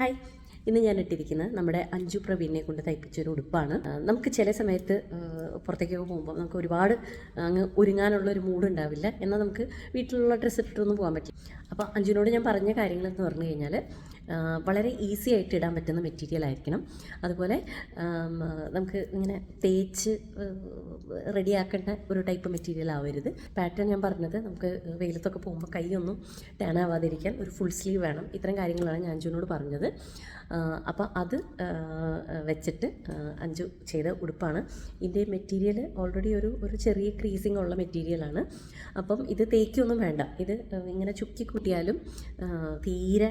Hi. ഇന്ന് ഞാൻ ഇട്ടിരിക്കുന്നത് നമ്മുടെ അഞ്ജു പ്രവീണിനെ കൊണ്ട് തയ്പ്പിച്ച ഒരു ഉടുപ്പാണ് നമുക്ക് ചില സമയത്ത് പുറത്തേക്കൊക്കെ പോകുമ്പോൾ നമുക്ക് ഒരുപാട് അങ്ങ് ഒരുങ്ങാനുള്ള ഒരു മൂഡ് ഉണ്ടാവില്ല. എന്നാൽ നമുക്ക് വീട്ടിലുള്ള ഡ്രസ്സ് ഇട്ടിട്ടൊന്നും പോകാൻ പറ്റും അപ്പോൾ അഞ്ജുവിനോട് ഞാൻ പറഞ്ഞ കാര്യങ്ങളെന്ന് പറഞ്ഞു കഴിഞ്ഞാൽ വളരെ ഈസി ആയിട്ട് ഇടാൻ പറ്റുന്ന മെറ്റീരിയൽ ആയിരിക്കണം. അതുപോലെ നമുക്ക് ഇങ്ങനെ തേച്ച് റെഡിയാക്കേണ്ട ഒരു ടൈപ്പ് മെറ്റീരിയൽ ആവരുത്. പാറ്റേൺ ഞാൻ പറഞ്ഞത് നമുക്ക് വെയിലത്തൊക്കെ പോകുമ്പോൾ കൈയൊന്നും ടേൺ ആവാതിരിക്കാൻ ഒരു ഫുൾ സ്ലീവ് വേണം. ഇത്തരം കാര്യങ്ങളാണ് ഞാൻ അഞ്ജുവിനോട് പറഞ്ഞത്. അപ്പോൾ അത് വെച്ചിട്ട് അഞ്ചു ചെയ്ത ഉടുപ്പാണ്. ഇതിന്റെ മെറ്റീരിയൽ ഓൾറെഡി ഒരു ഒരു ചെറിയ ക്രീസിങ് ഉള്ള മെറ്റീരിയലാണ് അപ്പം ഇത് തേക്കൊന്നും വേണ്ട. ഇത് ഇങ്ങനെ ചുക്കി കൂട്ടിയാലും തീരെ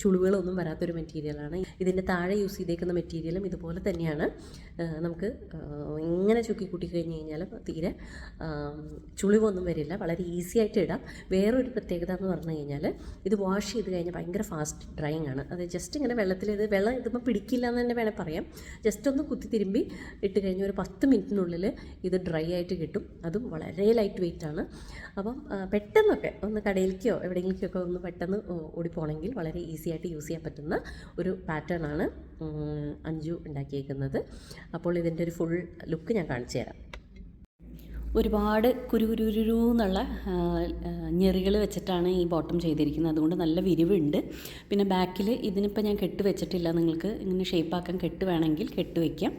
ചുളിവുകളൊന്നും വരാത്തൊരു മെറ്റീരിയലാണ്. ഇതിന്റെ താഴെ യൂസ് ചെയ്തേക്കുന്ന മെറ്റീരിയലും ഇതുപോലെ തന്നെയാണ്. നമുക്ക് ഇങ്ങനെ ചുക്കി കൂട്ടി കഴിഞ്ഞ് കഴിഞ്ഞാൽ തീരെ ചുളിവൊന്നും വരില്ല. വളരെ ഈസി ആയിട്ട് ഇടാം. വേറൊരു പ്രത്യേകത എന്ന് പറഞ്ഞു കഴിഞ്ഞാൽ ഇത് വാഷ് ചെയ്ത് കഴിഞ്ഞാൽ ഭയങ്കര ഫാസ്റ്റ് ഡ്രൈയിങ് ആണ്. അത് ജസ്റ്റ് ഇങ്ങനെ വെള്ളത്തിൽ ഇത് വെള്ളം ഇതിപ്പോൾ പിടിക്കില്ല എന്ന് തന്നെ വേണേൽ പറയാം. ജസ്റ്റ് ഒന്ന് കുത്തി തിരുമ്പി ഇട്ട് കഴിഞ്ഞ് ഒരു പത്ത് മിനിറ്റിനുള്ളിൽ ഇത് ഡ്രൈ ആയിട്ട് കിട്ടും. അതും വളരെ ലൈറ്റ് വെയിറ്റ് ആണ്. അപ്പം പെട്ടെന്നൊക്കെ ഒന്ന് കടയിലേക്കോ എവിടെയെങ്കിലേക്കൊക്കെ ഒന്ന് പെട്ടെന്ന് ഓടിപ്പോണെങ്കിൽ വളരെ ഈസി ആയിട്ട് യൂസ് ചെയ്യാൻ പറ്റുന്ന ഒരു പാറ്റേൺ ആണ് അഞ്ചു ഉണ്ടാക്കിയേക്കുന്നത്. അപ്പോൾ ഇതിന്റെ ഒരു ഫുൾ ലുക്ക് ഞാൻ കാണിച്ചു തരാം. ഒരുപാട് കുരുകുരുരു എന്നുള്ള ഞെറികൾ വെച്ചിട്ടാണ് ഈ ബോട്ടം ചെയ്തിരിക്കുന്നത്. അതുകൊണ്ട് നല്ല വിരിവുണ്ട്. പിന്നെ ബാക്കിൽ ഇതിനിപ്പോൾ ഞാൻ കെട്ട് വെച്ചിട്ടില്ല. നിങ്ങൾക്ക് ഇങ്ങനെ ഷേപ്പാക്കാൻ കെട്ട് വേണമെങ്കിൽ കെട്ട് വയ്ക്കാം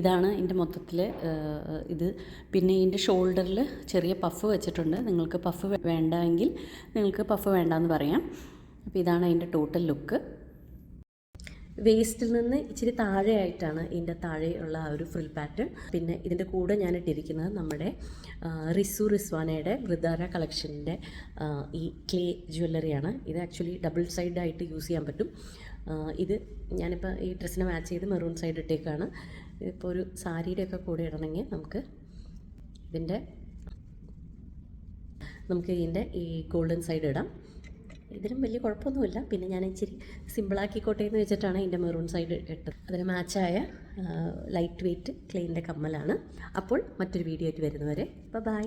ഇതാണ് ഇതിന്റെ മൊത്തത്തിൽ ഇത്. പിന്നെ ഇതിന്റെ ഷോൾഡറിൽ ചെറിയ പഫ് വെച്ചിട്ടുണ്ട്. നിങ്ങൾക്ക് പഫ് വേണ്ടെങ്കിൽ നിങ്ങൾക്ക് പഫ് വേണ്ടെന്ന് പറയാം. അപ്പോൾ ഇതാണ് അതിന്റെ ടോട്ടൽ ലുക്ക് വേസ്റ്റിൽ നിന്ന് ഇച്ചിരി താഴെയായിട്ടാണ് ഇതിന്റെ താഴെയുള്ള ആ ഒരു ഫ്രിൽ പാറ്റേൺ പിന്നെ ഇതിന്റെ കൂടെ ഞാൻ ഇട്ടിരിക്കുന്നത് നമ്മുടെ റിസു റിസ്വാനയുടെ വൃദ്ധാര കളക്ഷന്റെ ഈ ക്ലേ ജ്വല്ലറിയാണ് ഇത് ആക്ച്വലി ഡബിൾ സൈഡായിട്ട് യൂസ് ചെയ്യാൻ പറ്റും. ഇത് ഞാനിപ്പോൾ ഈ ഡ്രസ്സിനെ മാച്ച് ചെയ്ത് മെറൂൺ സൈഡ് ഇട്ടേക്കാണ്. ഇതിപ്പോൾ ഒരു സാരിയുടെയൊക്കെ കൂടെ ഇടണമെങ്കിൽ നമുക്ക് ഇതിന്റെ നമുക്ക് ഇതിന്റെ ഈ ഗോൾഡൻ സൈഡ് ഇടാം. ഇതിനും വലിയ കുഴപ്പമൊന്നുമില്ല. പിന്നെ ഞാൻ ഇച്ചിരി സിമ്പിളാക്കിക്കോട്ടെ എന്ന് വെച്ചിട്ടാണ് എന്റെ മെറൂൺ സൈഡ് ഇട്ടത്. അതിന് മാച്ചായ ലൈറ്റ് വെയ്റ്റ് ക്ലെയിന്റെ കമ്മലാണ്. അപ്പോൾ മറ്റൊരു വീഡിയോ ആയിട്ട് വരുന്നവരെ ബൈ